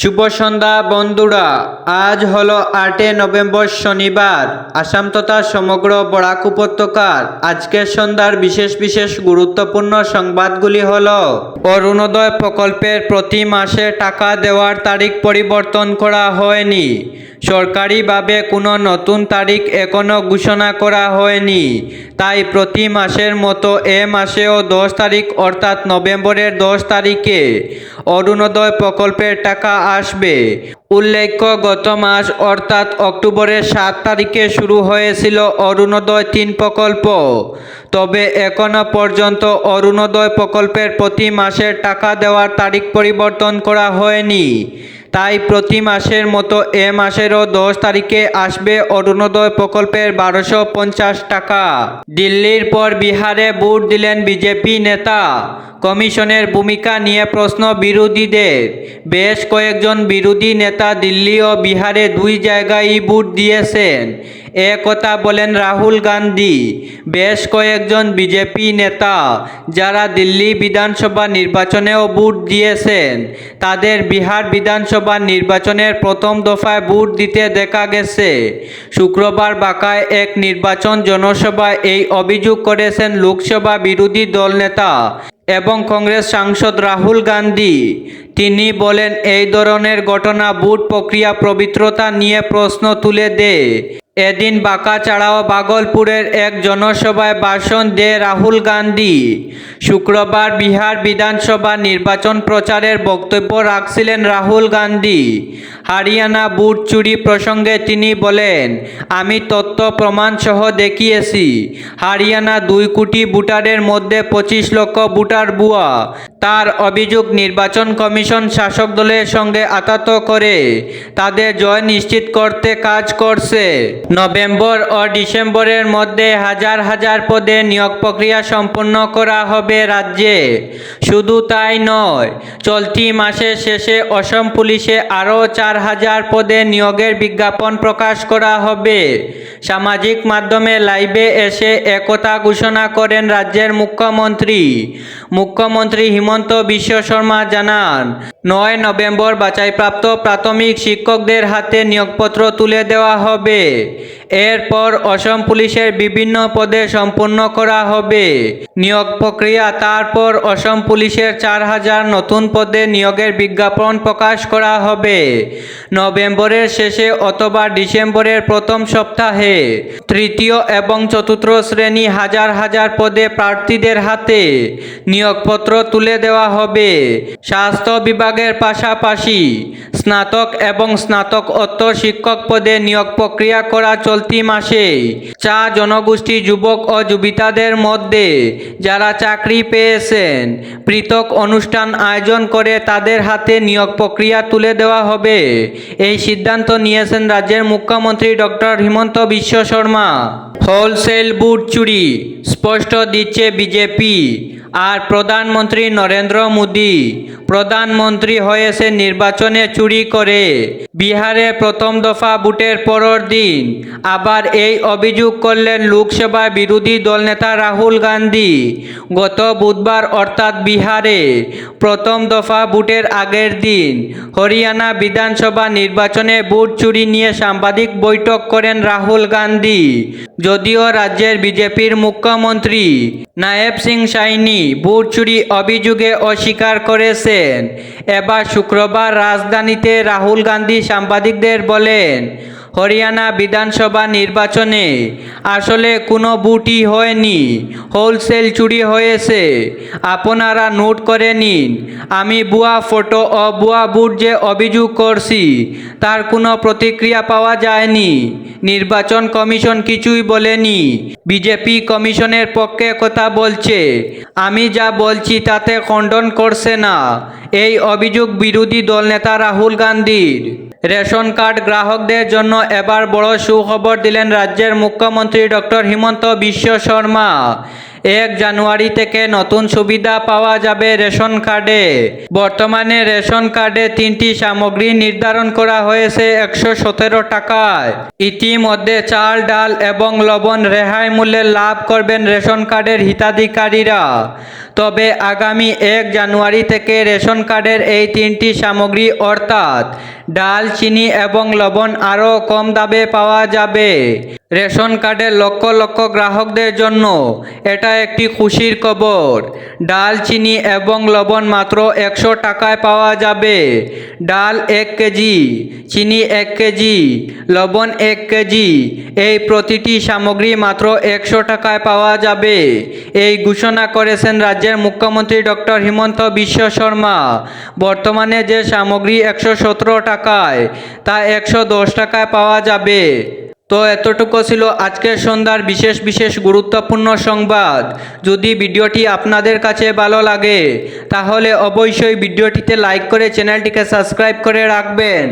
শুভ সন্ধ্যা, বন্ধুরা। আজ হলো আটে নভেম্বর শনিবার, আসাম তথা সমগ্র বরাক উপত্যকার। আজকের সন্ধ্যার বিশেষ বিশেষ গুরুত্বপূর্ণ সংবাদগুলি হল, অরুণোদয় প্রকল্পের প্রতি মাসে টাকা দেওয়ার তারিখ পরিবর্তন করা হয়নি। সরকারিভাবে কোনো নতুন তারিখ এখনও ঘোষণা করা হয়নি। তাই প্রতি মাসের মতো এ মাসেও দশ তারিখ অর্থাৎ নভেম্বরের দশ তারিখে অরুণোদয় প্রকল্পের টাকা আসবে। উল্লেখ্য, গত মাস অর্থাৎ অক্টোবরের সাত তারিখে শুরু হয়েছিল অরুণোদয় তিন প্রকল্প তবে এখনও পর্যন্ত অরুণোদয় প্রকল্পের প্রতি মাসের টাকা দেওয়ার তারিখ পরিবর্তন করা হয়নি। তাই প্রতি মাসের মতো এ মাসেরও দশ তারিখে আসবে অরুণোদয় প্রকল্পের বারোশো পঞ্চাশ টাকা। দিল্লির পর বিহারে ভোট দিলেন বিজেপি নেতা কমিশনের ভূমিকা নিয়ে প্রশ্ন বিরোধীদের। বেশ কয়েকজন বিরোধী নেতা দিল্লি ও বিহারে দুই জায়গায় ভোট দিয়েছেন। এ কথা বলেন রাহুল গান্ধী। বেশ কয়েকজন বিজেপি নেতা যারা দিল্লি বিধানসভা নির্বাচনেও ভোট দিয়েছেন, তাদের বিহার বিধানসভা নির্বাচনের প্রথম দফায় ভোট দিতে দেখা গেছে। শুক্রবার বাঁকায় এক নির্বাচন জনসভায় এই অভিযোগ করেছেন লোকসভা বিরোধী দল নেতা এবং কংগ্রেস সাংসদ রাহুল গান্ধী। তিনি বলেন, এই ধরনের ঘটনা বুট প্রক্রিয়া পবিত্রতা নিয়ে প্রশ্ন তুলে দেয় এদিন বাঁকা ছাড়াও বাগলপুরের এক জনসভায় ভাষণ দেয় রাহুল গান্ধী। শুক্রবার বিহার বিধানসভা নির্বাচন প্রচারের বক্তব্য রাখছিলেন রাহুল গান্ধী। হারিয়ানা বুট চুরি প্রসঙ্গে তিনি বলেন, আমি তথ্য প্রমাণ সহ দেখিয়েছি। হারিয়ানা দুই কোটি ভোটারের মধ্যে পঁচিশ লক্ষ ভোটার বুয়া। তার অভিযোগ নির্বাচন কমিশন শাসক দলের সঙ্গে আতাত করে। তাদের জয় নিশ্চিত করতে কাজ করছে। নভেম্বর ও ডিসেম্বরের মধ্যে হাজার হাজার পদে নিয়োগ প্রক্রিয়া সম্পন্ন করা হবে রাজ্যে। শুধু তাই নয়, চলতি মাসের শেষে অসম পুলিশে আরও চার হাজার পদে নিয়োগের বিজ্ঞাপন প্রকাশ করা হবে। সামাজিক মাধ্যমে লাইভে এসে একথা ঘোষণা করেন রাজ্যের মুখ্যমন্ত্রী। মুখ্যমন্ত্রী হিমন্ত বিশ্ব শর্মা জানান নয় নভেম্বর বাছাইপ্রাপ্ত প্রাথমিক শিক্ষকদের হাতে নিয়োগপত্র তুলে দেওয়া হবে। এরপর অসম পুলিশের বিভিন্ন পদে সম্পূর্ণ করা হবে। নিয়োগ প্রক্রিয়া, তারপর অসম পুলিশের চার হাজার নতুন পদে নিয়োগের বিজ্ঞাপন প্রকাশ করা হবে। নভেম্বরের শেষে অথবা ডিসেম্বরের প্রথম সপ্তাহে। তৃতীয় এবং চতুর্থ শ্রেণি হাজার হাজার পদে প্রার্থীদের হাতে নিয়োগপত্র তুলে দেওয়া হবে। স্বাস্থ্য বিভাগের পাশাপাশি স্নাতক এবং স্নাতকোত্তর শিক্ষক পদে নিয়োগ প্রক্রিয়া করা চলতি মাসে। চা জনগোষ্ঠী যুবক ও যুবিতাদের মধ্যে যারা চাকরি পেয়েছেন, পৃথক অনুষ্ঠান আয়োজন করে তাদের হাতে নিয়োগ প্রক্রিয়া তুলে দেওয়া হবে। এই সিদ্ধান্ত নিয়েছেন রাজ্যের মুখ্যমন্ত্রী ডক্টর হিমন্ত বিশ্ব শর্মা। হোলসেল বুট চুরি, স্পষ্ট দিচ্ছে বিজেপি। আর প্রধানমন্ত্রী নরেন্দ্র মোদী। প্রধানমন্ত্রী হয়েছে নির্বাচনে চুরি করে। বিহারে প্রথম দফা ভোটের পরের দিন আবার এই অভিযোগ করলেন লোকসভা বিরোধী দলনেতা রাহুল গান্ধী। গত বুধবার অর্থাৎ বিহারে প্রথম দফা ভোটের আগের দিন হরিয়ানা বিধানসভা নির্বাচনে ভোট চুরি নিয়ে সাংবাদিক বৈঠক করেন রাহুল গান্ধী। যদিও রাজ্যের বিজেপির মুখ্যমন্ত্রী নায়েব সিং সাইনি ভোট চুরি অভিযোগে অস্বীকার করেছেন। এবার শুক্রবার রাজধানীতে রাহুল গান্ধী সাংবাদিকদের বলেন হরিয়ানা বিধানসভা নির্বাচনে আসলে কোনো বুটই হয়নি, হোলসেল চুরি হয়েছে। আপনারা নোট করে নিন, আমি বুয়া ফটো ও বুয়া বুট যে অভিযোগ করছি, তার কোনো প্রতিক্রিয়া পাওয়া যায়নি। নির্বাচন কমিশন কিছুই বলেনি। বিজেপি কমিশনের পক্ষে কথা বলছে, আমি যা বলছি তাতে খণ্ডন করছে না। এই অভিযোগ বিরোধী দলনেতা রাহুল গান্ধীর। রেশন কার্ড গ্রাহকদের জন্য এবার বড় সুখবর দিলেন রাজ্যের মুখ্যমন্ত্রী ডক্টর হিমন্ত বিশ্ব শর্মা। এক জানুয়ারি থেকে নতুন সুবিধা পাওয়া যাবে রেশন কার্ডে। বর্তমানে রেশন কার্ডে তিনটি সামগ্রী নির্ধারণ করা হয়েছে একশো সতেরো টাকায়। ইতিমধ্যে চাল, ডাল এবং লবণ রেহাই মূল্যে লাভ করবেন রেশন কার্ডের হিতাধিকারীরা। তবে আগামী এক জানুয়ারি থেকে রেশন কার্ডের এই তিনটি সামগ্রী অর্থাৎ ডাল, চিনি এবং লবণ আরও কম দামে পাওয়া যাবে। রেশন কার্ডের লক্ষ লক্ষ গ্রাহকদের জন্য এটা একটি খুশির খবর। ডাল, চিনি এবং লবণ মাত্র একশো টাকায় পাওয়া যাবে। ডাল এক কেজি, চিনি এক কেজি, লবণ এক কেজি, এই প্রতিটি সামগ্রী মাত্র একশো টাকায় পাওয়া যাবে। এই ঘোষণা করেছেন রাজ্যের মুখ্যমন্ত্রী ডক্টর হিমন্ত বিশ্ব শর্মা। বর্তমানে যে সামগ্রী একশো সতেরো টাকায়, তা একশো দশ টাকায় পাওয়া যাবে। তো এতটুকু ছিল আজকের সন্ধ্যার বিশেষ বিশেষ গুরুত্বপূর্ণ সংবাদ। যদি ভিডিওটি আপনাদের কাছে ভালো লাগে, তাহলে অবশ্যই ভিডিওটিতে লাইক করে চ্যানেলটিকে সাবস্ক্রাইব করে রাখবেন।